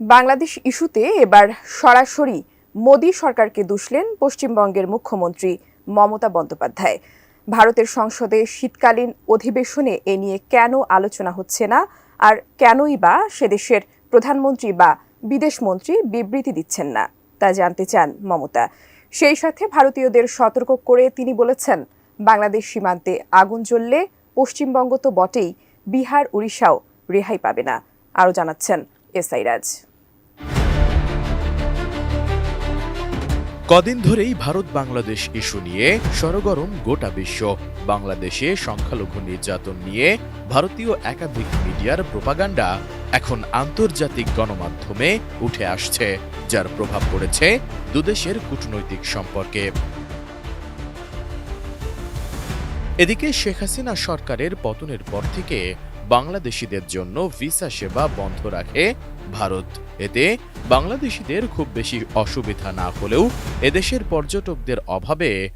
বাংলাদেশ ইস্যুতে এবার সরাসরি মোদী সরকারকে দুষলেন পশ্চিমবঙ্গের মুখ্যমন্ত্রী মমতা বন্দ্যোপাধ্যায়। ভারতের সংসদে শীতকালীন অধিবেশনে এ নিয়ে কেন আলোচনা হচ্ছে না? আর কেনই বা সে দেশের প্রধানমন্ত্রী বা বিদেশমন্ত্রী বিবৃতি দিচ্ছেন না, তা জানতে চান মমতা। সেই সাথে ভারতীয়দের সতর্ক করে তিনি বলেছেন, বাংলাদেশ সীমান্তে আগুন জ্বললে পশ্চিমবঙ্গ তো বটেই, বিহার, উড়িষ্যাও রেহাই পাবে না, আরও জানাচ্ছেন। এসআই রাজ কদিন ধরেই ভারত বাংলাদেশ ইস্যু নিয়ে সরগরম গোটা বিশ্ব। বাংলাদেশে সংখ্যালঘু নির্যাতন নিয়ে ভারতীয় একাধিক মিডিয়ার প্রোপাগান্ডা এখন আন্তর্জাতিক গণমাধ্যমে উঠে আসছে, যার প্রভাব পড়েছে দুদেশের কূটনৈতিক সম্পর্কে। এদিকে শেখ হাসিনা সরকারের পতনের পর থেকে বাংলাদেশিদের জন্য ভিসা সেবা বন্ধ রাখে ভারত। এতে বাংলাদেশিদের খুব বেশি অসুবিধা না হলেও এদেশের পর্যটকদের অভাবে